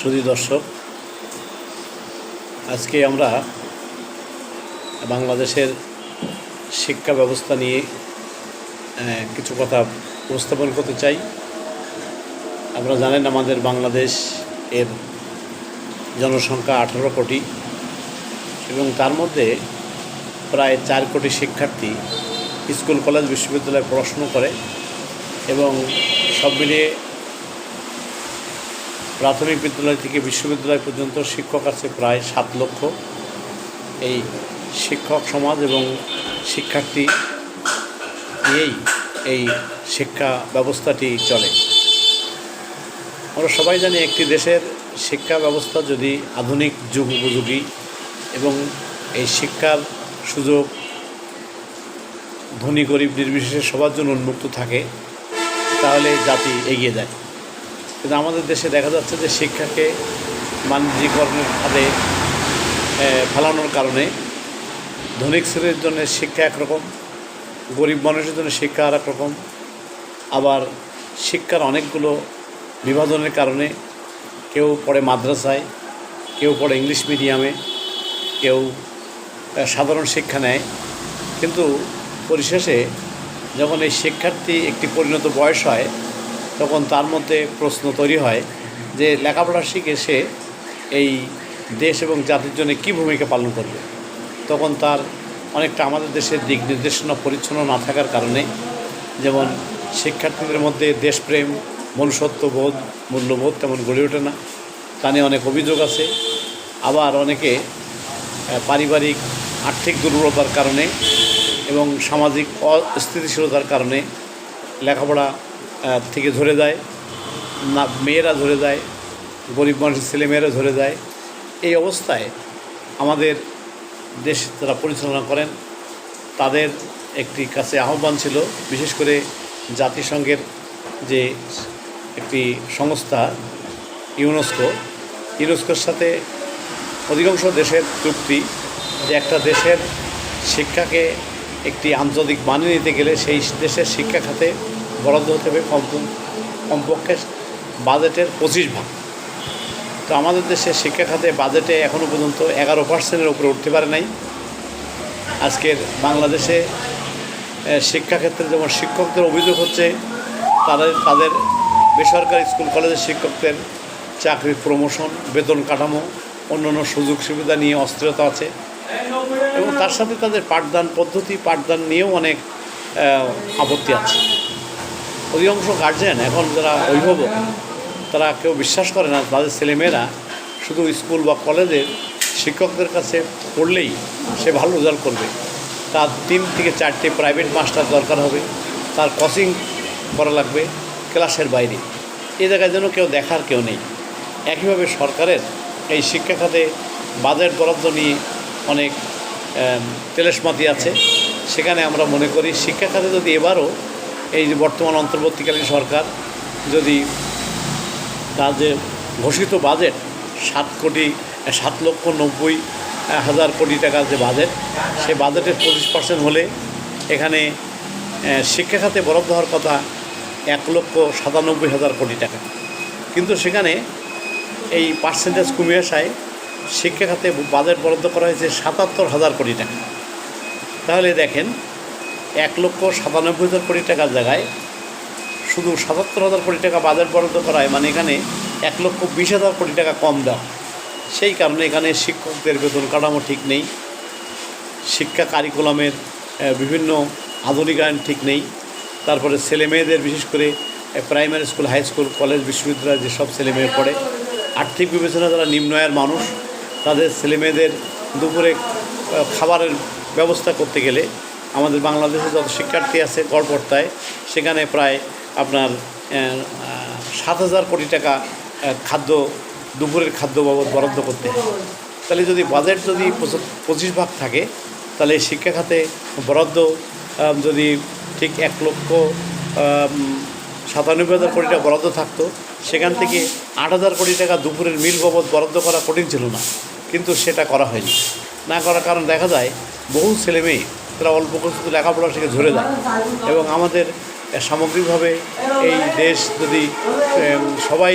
সুধী দর্শক, আজকে আমরা বাংলাদেশের শিক্ষা ব্যবস্থা নিয়ে কিছু কথা উপস্থাপন করতে চাই। আপনারা জানেন আমাদের বাংলাদেশ এর জনসংখ্যা আঠারো কোটি এবং তার মধ্যে প্রায় চার কোটি শিক্ষার্থী স্কুল, কলেজ, বিশ্ববিদ্যালয়ে পড়াশুনো করে এবং সব মিলিয়ে প্রাথমিক বিদ্যালয় থেকে বিশ্ববিদ্যালয় পর্যন্ত শিক্ষক আছে প্রায় সাত লক্ষ। এই শিক্ষক সমাজ এবং শিক্ষার্থী নিয়েই এই শিক্ষা ব্যবস্থাটি চলে। আমরা সবাই জানি একটি দেশের শিক্ষা ব্যবস্থা যদি আধুনিক যুগ উপযোগী এবং এই শিক্ষার সুযোগ ধনী গরিব নির্বিশেষে সবার জন্য উন্মুক্ত থাকে, তাহলে জাতি এগিয়ে যায়। কিন্তু আমাদের দেশে দেখা যাচ্ছে যে শিক্ষাকে বাণিজ্যিকরণের ফাঁদে ফেলানোর কারণে ধনিক শ্রেণির জন্য শিক্ষা একরকম, গরিব মানুষের জন্য শিক্ষা আর রকম। আবার শিক্ষার অনেকগুলো বিভাজনের কারণে কেউ পড়ে মাদ্রাসায়, কেউ পড়ে ইংলিশ মিডিয়ামে, কেউ সাধারণ শিক্ষা নেয়। কিন্তু পরিশেষে যখন এই শিক্ষার্থী একটি পরিণত বয়স হয় তখন তার মধ্যে প্রশ্ন তৈরি হয় যে লেখাপড়া শিখে সে এই দেশ এবং জাতির জন্য কী ভূমিকা পালন করবে? তখন তার অনেকটা আমাদের দেশের দিক নির্দেশনা পরিচ্ছন্ন না থাকার কারণে যেমন শিক্ষার্থীদের মধ্যে দেশপ্রেম মনুষ্যত্ববোধ মূল্যবোধ তেমন গড়ে ওঠে না। তা নিয়ে অনেক অভিযোগ আছে। আবার অনেকে পারিবারিক আর্থিক দুর্বলতার কারণে এবং সামাজিক অস্থিতিশীলতার কারণে লেখাপড়া থেকে ধরে যায়। না মেয়েরা ধরে যায়, গরিব মানুষের ছেলেমেয়েরা ধরে যায়। এই অবস্থায় আমাদের দেশ যারা পরিচালনা করেন, তাদের একটি কাছে আহ্বান ছিল, বিশেষ করে জাতিসংঘের যে একটি সংস্থা, ইউনেস্কো। ইউনেস্কোর সাথে অধিকাংশ দেশের চুক্তি যে একটা দেশের শিক্ষাকে একটি আন্তর্জাতিক মানিয়ে নিতে গেলে সেই দেশের শিক্ষা খাতে বরাদ্দ হতে হবে কম কমপক্ষে বাজেটের পঁচিশ ভাগ। তো আমাদের দেশে শিক্ষা খাতে বাজেটে এখনও পর্যন্ত এগারো পার্সেন্টের উপরে উঠতে পারে নাই। আজকের বাংলাদেশে শিক্ষাক্ষেত্রে যেমন শিক্ষকদের অভিযোগ হচ্ছে, তাদের তাদের বেসরকারি স্কুল, কলেজের শিক্ষকদের চাকরির প্রমোশন বেতন কাঠামো, অন্যান্য সুযোগ সুবিধা নিয়ে অস্থিরতা আছে। এবং তার সাথে তাদের পাঠদান পদ্ধতি, পাঠদান নিয়েও অনেক আপত্তি আছে। অধিকাংশ গার্জেন এখন যারা অভিভাবক, তারা কেউ বিশ্বাস করে না, তাদের ছেলেমেয়েরা শুধু স্কুল বা কলেজের শিক্ষকদের কাছে পড়লেই সে ভালো রেজাল্ট করবে। তার তিন থেকে চারটে প্রাইভেট মাস্টার দরকার হবে, তার কোচিং করা লাগবে ক্লাসের বাইরে। এ জায়গায় যেন কেউ দেখার কেউ নেই। একইভাবে সরকারের এই শিক্ষা খাতে বাজেট বরাদ্দ নিয়ে অনেক তেলেসমাতি আছে। সেখানে আমরা মনে করি শিক্ষা খাতে যদি এবারও এই যে বর্তমান অন্তর্বর্তীকালীন সরকার যদি তার যে ঘোষিত বাজেট সাত কোটি সাত লক্ষ নব্বই হাজার কোটি টাকার যে বাজেট, সে বাজেটের পঁচিশ পার্সেন্ট হলে এখানে শিক্ষা খাতে বরাদ্দ হওয়ার কথা এক লক্ষ সাতানব্বই হাজার কোটি টাকা। কিন্তু সেখানে এই পার্সেন্টেজ কমে আসায় শিক্ষা খাতে বাজেট বরাদ্দ করা হয়েছে সাতাত্তর হাজার কোটি টাকা। তাহলে দেখেন এক লক্ষ সাতানব্বই হাজার কোটি টাকার জায়গায়। শুধু সাতাত্তর হাজার কোটি টাকা বাজেট বরাদ্দ করায় মানে এখানে এক লক্ষ বিশ হাজার কোটি টাকা কম দেওয়া সেই কারণে এখানে শিক্ষকদের বেতন কাঠামো ঠিক নেই। শিক্ষা কারিকুলামের বিভিন্ন আধুনিকায়ন ঠিক নেই। তারপরে ছেলে মেয়েদের বিশেষ করে primary school, high school, college, বিশ্ববিদ্যালয় যেসব ছেলে মেয়ে পড়ে, আর্থিক বিবেচনা যারা নিম্ন আয়ের মানুষ, তাদের ছেলে মেয়েদের দুপুরে খাবারের ব্যবস্থা করতে গেলে আমাদের বাংলাদেশে যত শিক্ষার্থী আছে গড়পড়তায়, সেখানে প্রায় আপনার সাত হাজার কোটি টাকা খাদ্য, দুপুরের খাদ্য বাবদ বরাদ্দ করতে হয়। তাহলে যদি বাজেট যদি পঁচিশ ভাগ থাকে, তাহলে শিক্ষা খাতে বরাদ্দ যদি ঠিক এক লক্ষ সাতানব্বই হাজার কোটি টাকা বরাদ্দ থাকতো, সেখান থেকে আট হাজার কোটি টাকা দুপুরের মিল বাবদ বরাদ্দ করা কঠিন ছিল না। কিন্তু সেটা করা হয়নি। না করার কারণ দেখা যায়, বহু ছেলে মেয়ে তারা অল্প শুধু লেখাপড়া শিখে ঝরে যায়। এবং আমাদের সামগ্রিকভাবে এই দেশ যদি সবাই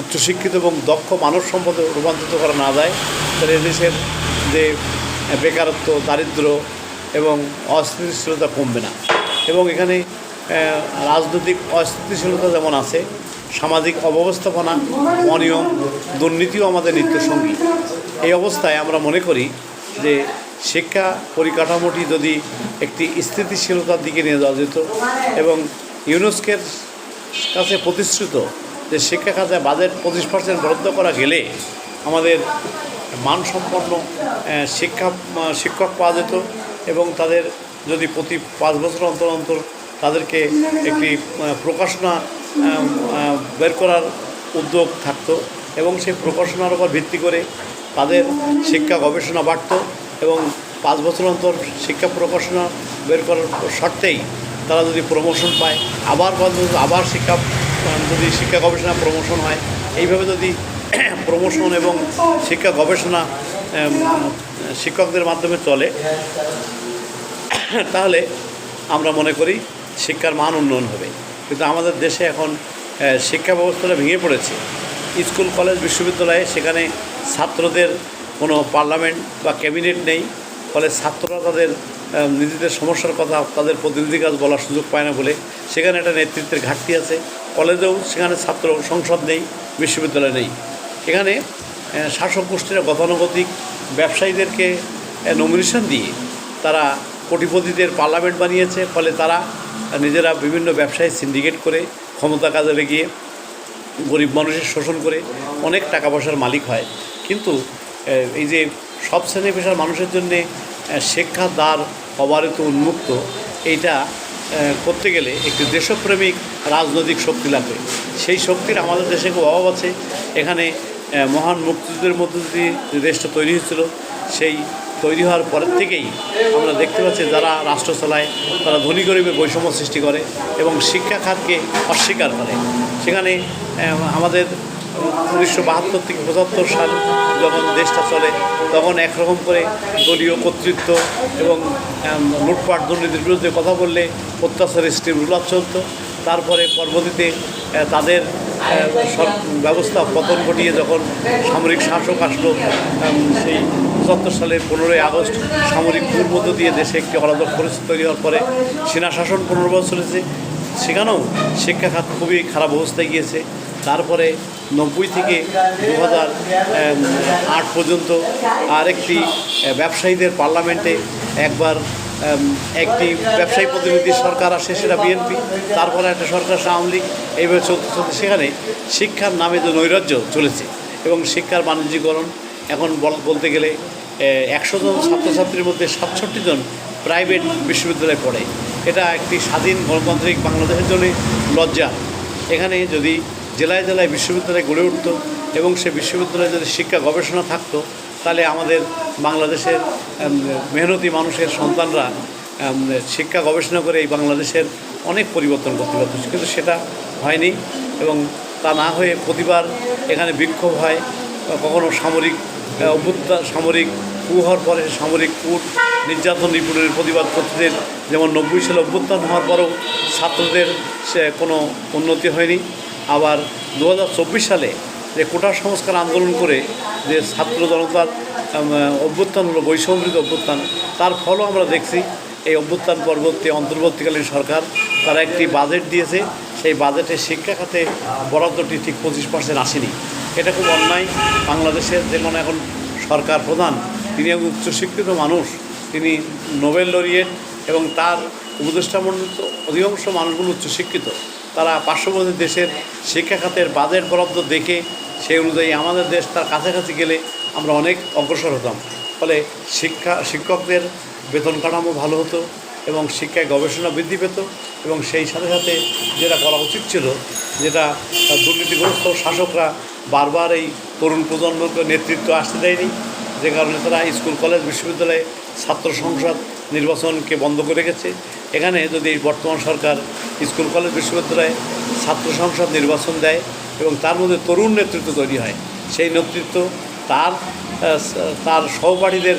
উচ্চশিক্ষিত এবং দক্ষ মানব সম্পদে রূপান্তরিত করা না যায়, তাহলে এদেশের যে বেকারত্ব, দারিদ্র এবং অস্থিতিশীলতা কমবে না। এবং এখানে রাজনৈতিক অস্থিতিশীলতা যেমন আছে, সামাজিক অব্যবস্থাপনা, অনিয়ম, দুর্নীতিও আমাদের নিত্যসঙ্গী। এই অবস্থায় আমরা মনে করি যে শিক্ষা পরিকাঠামোটি যদি একটি স্থিতিশীলতার দিকে নিয়ে যাওয়া যেত এবং ইউনেস্কের কাছে প্রতিশ্রুত যে শিক্ষা খাতে বাজেট পঁচিশ পার্সেন্ট বরাদ্দ করা গেলে আমাদের মানসম্পন্ন শিক্ষা শিক্ষক পাওয়া যেত এবং তাদের যদি প্রতি পাঁচ বছর অন্তর অন্তর তাদেরকে একটি প্রকাশনা বের করার উদ্যোগ থাকতো এবং সেই প্রকাশনার উপর ভিত্তি করে তাদের শিক্ষা গবেষণা বাড়ত। এবং পাঁচ বছর অন্তর শিক্ষা প্রকাশনা বের করার শর্তেই তারা যদি প্রমোশন পায়, আবার আবার শিক্ষা, যদি শিক্ষা গবেষণা প্রমোশন হয়, এইভাবে যদি প্রমোশন এবং শিক্ষা গবেষণা শিক্ষকদের মাধ্যমে চলে, তাহলে আমরা মনে করি শিক্ষার মান উন্নয়ন হবে। কিন্তু আমাদের দেশে এখন শিক্ষা ব্যবস্থাটা ভেঙে পড়েছে। স্কুল, কলেজ, বিশ্ববিদ্যালয়ে সেখানে ছাত্রদের কোনো পার্লামেন্ট বা ক্যাবিনেট নেই, ফলে ছাত্ররা তাদের নিজেদের সমস্যার কথা তাদের প্রতিনিধি কাজ বলার সুযোগ পায় না বলে সেখানে একটা নেতৃত্বের ঘাটতি আছে। কলেজেও সেখানে ছাত্র সংসদ নেই, বিশ্ববিদ্যালয় নেই। এখানে শাসক গোষ্ঠীরা গতানুগতিক ব্যবসায়ীদেরকে নমিনেশন দিয়ে তারা কোটিপতিদের পার্লামেন্ট বানিয়েছে, ফলে তারা নিজেরা বিভিন্ন ব্যবসায়ী সিন্ডিকেট করে ক্ষমতা কাজে লেগিয়ে গরিব মানুষের শোষণ করে অনেক টাকা পয়সার মালিক হয়। কিন্তু এই যে সব শ্রেণি পেশার মানুষের জন্যে আহ, শিক্ষার দ্বার অবারিত উন্মুক্ত এইটা করতে গেলে একটি দেশপ্রেমিক রাজনৈতিক শক্তি লাগবে। সেই শক্তির আমাদের দেশে খুব অভাব আছে। এখানে মহান মুক্তিযুদ্ধের মধ্য দিয়ে যে দেশটা তৈরি হয়েছিল সেই তৈরি হওয়ার পরের থেকেই আমরা দেখতে পাচ্ছি যারা রাষ্ট্র চালায় তারা ধনী গরিবের বৈষম্য সৃষ্টি করে এবং শিক্ষা খাতকে অস্বীকার করে। সেখানে আমাদের উনিশশো বাহাত্তর থেকে পঁচাত্তর সাল যখন দেশটা চলে, তখন একরকম করে দলীয় কর্তৃত্ব এবং লুটপাট দুর্নীতির বিরুদ্ধে কথা বললে অত্যাচার স্টিম রুলার চলতো। তারপরে পরবর্তীতে তাদের ব্যবস্থা পতন ঘটিয়ে যখন সামরিক শাসক আসলো সেই পঁচাত্তর সালের পনেরোই আগস্ট, সামরিক মধ্য দিয়ে দেশে একটি অরাজক পরিস্থিতি তৈরি হওয়ার পরে সেনা শাসন চলেছে। সেখানেও শিক্ষা খাত খুবই খারাপ অবস্থায় গিয়েছে। তারপরে নব্বই থেকে দু হাজার আট পর্যন্ত আরেকটি ব্যবসায়ীদের পার্লামেন্টে একবার একটি ব্যবসায়ী প্রতিনিধি সরকার আসে, সেটা বিএনপি, তারপরে একটা সরকার আওয়ামী লীগ, এইভাবে চলতে চলতে সেখানে শিক্ষার নামে যে নৈরাজ্য চলেছে এবং শিক্ষার বাণিজ্যিকরণ, এখন বলতে গেলে একশো জন ছাত্রছাত্রীর মধ্যে সাতষট্টি জন প্রাইভেট বিশ্ববিদ্যালয়ে পড়ে। এটা একটি স্বাধীন গণতান্ত্রিক বাংলাদেশের জন্য লজ্জা। এখানে যদি জেলায় জেলায় বিশ্ববিদ্যালয় গড়ে উঠত এবং সে বিশ্ববিদ্যালয়ে যদি শিক্ষা গবেষণা থাকতো, তাহলে আমাদের বাংলাদেশের মেহনতি মানুষের সন্তানরা শিক্ষা গবেষণা করে এই বাংলাদেশের অনেক পরিবর্তন করতে পারত। কিন্তু সেটা হয়নি এবং তা না হয়ে প্রতিবার এখানে বিক্ষোভ হয়, কখনো সামরিক অভ্যুত্থান সামরিক কু হওয়ার পরে সামরিক কুট, নির্যাতন নিপুণের প্রতিবাদ করতেন। যেমন নব্বই সালে অভ্যুত্থান হওয়ার পরেও ছাত্রদের সে কোনো উন্নতি হয়নি। আবার দু হাজার চব্বিশ সালে যে কোটা সংস্কার আন্দোলন করে যে ছাত্র জনতার অভ্যুত্থান হলো বৈষম্যৃত অভ্যুত্থান, তার ফলও আমরা দেখছি। এই অভ্যুত্থান পরবর্তী অন্তর্বর্তীকালীন সরকার তারা একটি বাজেট দিয়েছে। সেই বাজেটে শিক্ষা খাতে বরাদ্দটি ঠিক পঁচিশ পার্সেন্ট আসেনি। এটা খুব অন্যায়। বাংলাদেশের যেমন এখন সরকার প্রধান, তিনি এক উচ্চশিক্ষিত মানুষ, তিনি নোবেল লরিয়েট এবং তার উপদেষ্টা মণ্ডলিত অধিকাংশ মানুষগুলো উচ্চশিক্ষিত। তারা পার্শ্ববর্তী দেশের শিক্ষা খাতের বাজেট বরাদ্দ দেখে সেই অনুযায়ী আমাদের দেশ তার কাছাকাছি গেলে আমরা অনেক অগ্রসর হতাম। ফলে শিক্ষা, শিক্ষকদের বেতন কাঠামো ভালো হতো এবং শিক্ষায় গবেষণা বৃদ্ধি পেত এবং সেই সাথে সাথে যেটা করা উচিত ছিল, যেটা দুর্নীতিগ্রস্ত শাসকরা বারবার এই তরুণ প্রজন্মকে নেতৃত্ব আসতে দেয়নি, যে কারণে তারা স্কুল, কলেজ, বিশ্ববিদ্যালয়ে ছাত্র সংসদ নির্বাচনকে বন্ধ করে গেছে এখানে যদি বর্তমান সরকার স্কুল, কলেজ, বিশ্ববিদ্যালয়ে ছাত্র সংসদ নির্বাচন দেয় এবং তার মধ্যে তরুণ নেতৃত্ব তৈরি হয়, সেই নেতৃত্ব তার তার সহপাঠীদের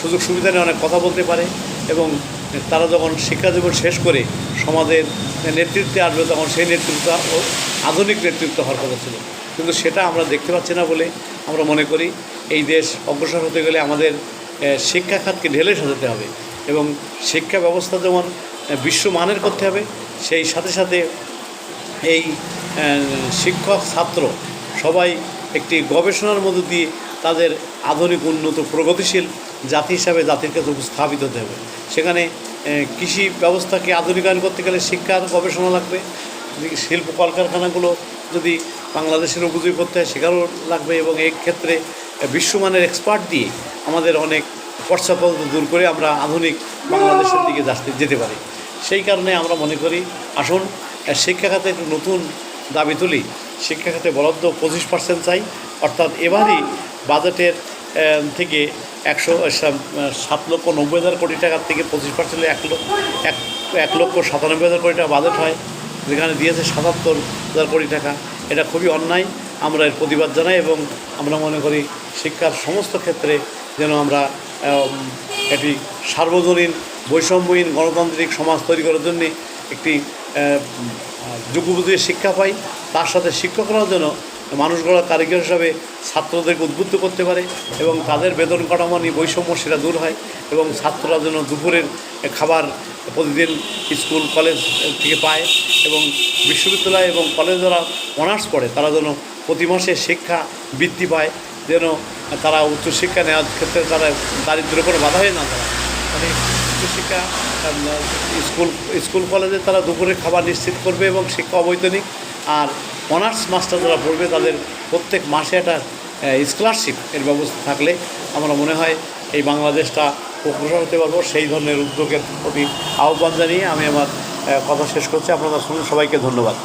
সুযোগ সুবিধা নিয়ে অনেক কথা বলতে পারে এবং তারা যখন শিক্ষা জীবন শেষ করে সমাজের নেতৃত্বে আসবে, তখন সেই নেতৃত্ব আধুনিক নেতৃত্ব হওয়ার কথা ছিল। কিন্তু সেটা আমরা দেখতে পাচ্ছি না বলে আমরা মনে করি। এই দেশ অগ্রসর হতে গেলে আমাদের শিক্ষা খাতকে ঢেলে সাজাতে হবে। এবং শিক্ষা ব্যবস্থা যেমন বিশ্বমানের করতে হবে, সেই সাথে সাথে এই শিক্ষক, ছাত্র সবাই একটি গবেষণার মধ্য দিয়ে তাদের আধুনিক, উন্নত, প্রগতিশীল জাতি হিসাবে জাতির কাছে উপস্থাপিত হতে হবে। সেখানে কৃষি ব্যবস্থাকে আধুনিকায়ন করতে গেলে শিক্ষার গবেষণা লাগবে। শিল্প কলকারখানাগুলো যদি বাংলাদেশের উপযোগী করতে হয়, সেখানেও লাগবে এবং এই ক্ষেত্রে বিশ্বমানের এক্সপার্ট দিয়ে আমাদের অনেক পশ্চাৎপদ দূর করে আমরা আধুনিক বাংলাদেশের দিকে যাতে যেতে পারি। সেই কারণে আমরা মনে করি, আসুন শিক্ষা খাতে একটু নতুন দাবি তুলি। শিক্ষা খাতে বরাদ্দ পঁচিশ পার্সেন্ট চাই। অর্থাৎ এবারই বাজেটের থেকে একশো সাত লক্ষ নব্বই হাজার কোটি টাকার থেকে পঁচিশ পার্সেন্টে এক লক্ষ এক লক্ষ সাতানব্বই হাজার কোটি টাকা বাজেট হয়, যেখানে দিয়েছে সাতাত্তর হাজার কোটি টাকা। এটা খুবই অন্যায়। আমরা এর প্রতিবাদ জানাই এবং আমরা মনে করি, শিক্ষার সমস্ত ক্ষেত্রে যেন আমরা এটি সার্বজনীন বৈষম্যহীন গণতান্ত্রিক সমাজ তৈরি করার জন্যে একটি যোগ্যবোধের শিক্ষা পাই। তার সাথে শিক্ষকরাও যেন মানুষ গড়া কারিগর হিসাবে ছাত্রদেরকে উদ্বুদ্ধ করতে পারে এবং তাদের বেতন কাঠামো নিয়ে বৈষম্য সেটা দূর হয় এবং ছাত্ররা যেন দুপুরের খাবার প্রতিদিন স্কুল, কলেজ থেকে পায় এবং বিশ্ববিদ্যালয় এবং কলেজ যারা অনার্স পড়ে, তারা যেন প্রতি মাসে শিক্ষা বৃত্তি পায়। যেন তারা উচ্চশিক্ষা নেওয়ার ক্ষেত্রে তারা দারিদ্র্যের কোনো বাধা হয়ে না তারা মানে উচ্চশিক্ষা স্কুল স্কুল কলেজে তারা দুপুরে খাবার নিশ্চিত করবে এবং শিক্ষা অবৈতনিক আর অনার্স মাস্টার যারা পড়বে তাদের প্রত্যেক মাসে একটা স্কলারশিপ এর ব্যবস্থা থাকলে আমরা মনে হয় এই বাংলাদেশটা অগ্রসর হতে পারব। সেই ধরনের উদ্যোগের প্রতি আহ্বান জানিয়ে আমি আমার কথা শেষ করছি। আপনাদের সবাইকে ধন্যবাদ।